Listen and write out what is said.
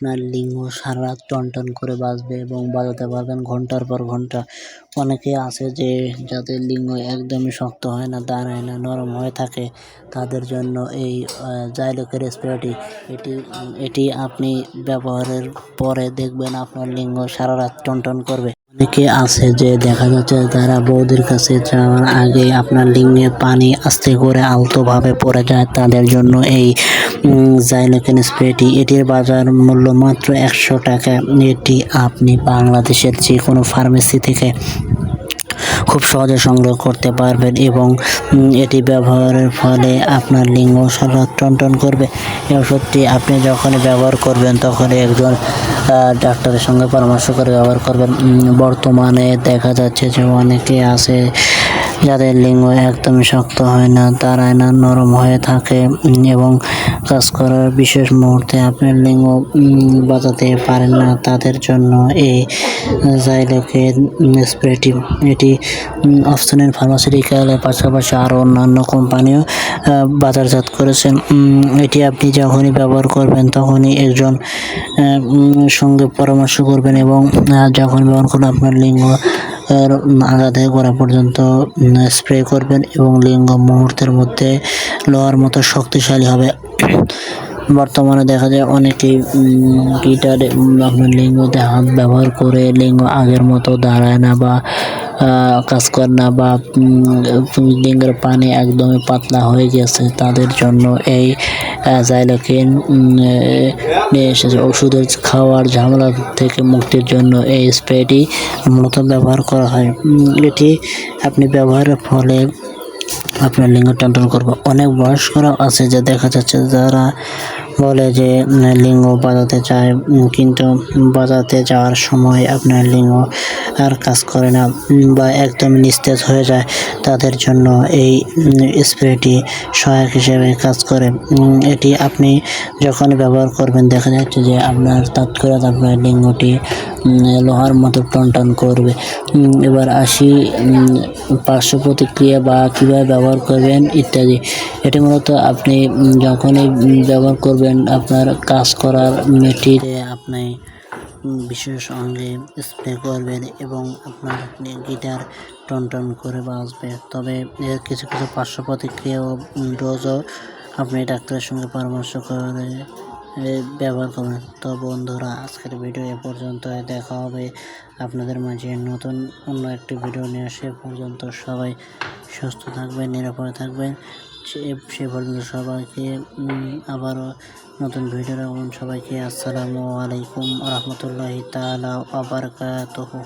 আপনার লিঙ্গ সারা রাত টনটন করে বাজবে এবং বাজাতে পারবেন ঘণ্টার পর ঘণ্টা। অনেকে আছে যে, যাদের লিঙ্গ একদমই শক্ত হয় না দাঁড়ায় না, নরম হয়ে থাকে, তাদের জন্য এই জাইলোকের স্প্রেটি, এটি এটি আপনি ব্যবহারের পরে দেখবেন আপনার লিঙ্গ সারা রাত টনটন করবে। অনেকে আছে যে দেখা যাচ্ছে তারা বৌদির কাছে যাওয়ার আগে আপনার লিঙ্গে পানি আস্তে করে আলতোভাবে পড়ে যায়, তাদের জন্য এই জাইলোকেন স্প্রেটি এটির বাজার মূল্য মাত্র একশো টাকা। এটি আপনি বাংলাদেশের যে কোনো ফার্মেসি থেকে খুব সহজে সংগ্রহ করতে পারবেন এবং এটি ব্যবহারের ফলে আপনার লিঙ্গ সারা টনটন করবে। এই ওষুধটি আপনি যখন ব্যবহার করবেন, তখন একজন ডাক্তারের সঙ্গে পরামর্শ করে ব্যবহার করবেন। বর্তমানে দেখা যাচ্ছে যে অনেকে আছে যাদের লিঙ্গ একদমই শক্ত হয় না দাঁড়ায় না নরম হয়ে থাকে এবং কাজ করার বিশেষ মুহূর্তে আপনার লিঙ্গ বাজাতে পারেন না। তাদের জন্য এই জাইলোকের স্প্রেটি এটি অফসেনের ফার্মাসিউটিক্যালের পাশাপাশি আরও অন্যান্য কোম্পানিও বাজারজাত করেছেন। এটি আপনি যখনই ব্যবহার করবেন, তখনই একজন সঙ্গে পরামর্শ করবেন এবং যখন ব্যবহার করবেন, আপনার লিঙ্গ থেকে গোড়া পর্যন্ত স্প্রে করবেন এবং লিঙ্গ মুহূর্তের মধ্যে লোহার মতো শক্তিশালী হবে। বর্তমানে দেখা যায় অনেকেই গিটারে আপনার লিঙ্গতে হাত ব্যবহার করে লিঙ্গ আগের মতো দাঁড়ায় না বা কাজ করে না বা লিঙ্গের পানি একদমই পাতলা হয়ে গেছে। তাদের জন্য এই জাইলোকিন ওষুধের খাওয়ার ঝামেলা থেকে মুক্তির জন্য এই স্প্রেটি মূলত ব্যবহার করা হয়। এটি আপনি ব্যবহারের ফলে আপনার লিঙ্গ টনটন করবে। অনেক বয়স্করা আছে যে দেখা যাচ্ছে যারা বলে যে, লিঙ্গ বাজাতে চায়, কিন্তু বাজাতে যাওয়ার সময় আপনার লিঙ্গ আর কাজ করে না বা একদম নিস্তেজ হয়ে যায়। তাদের জন্য এই স্প্রেটি সহায়ক হিসেবে কাজ করে। এটি আপনি যখন ব্যবহার করবেন, দেখা যাচ্ছে যে আপনার তৎক্ষণাৎ আপনার লিঙ্গটি লোহার মতো টনটন করবে। এবার আসি পার্শ্ব প্রতিক্রিয়া বা কীভাবে ব্যবহার করবেন ইত্যাদি। এটি মূলত আপনি যখনই ব্যবহার করবেন আপনার কাজ করার মেটিতে আপনি বিশেষ অঙ্গে স্প্রে করবেন এবং আপনার গিটার টনটন করে বাজবে। তবে এর কিছু কিছু পার্শ্ব প্রতিক্রিয়া ও ডোজও আপনি ডাক্তারের সঙ্গে পরামর্শ করে ব্যবহার করবেন তো বন্ধুরা, আজকের ভিডিও এ পর্যন্ত দেখা হবে আপনাদের মাঝে নতুন অন্য একটি ভিডিও নিয়ে। সে পর্যন্ত সবাই সুস্থ থাকবেন, নিরাপদে থাকবেন। সে পর্যন্ত সবাইকে আবারও নতুন ভিডিও রাখুন সবাইকে আসসালামু আলাইকুম রহমতুল্লাহি ওয়া বারাকাতুহু।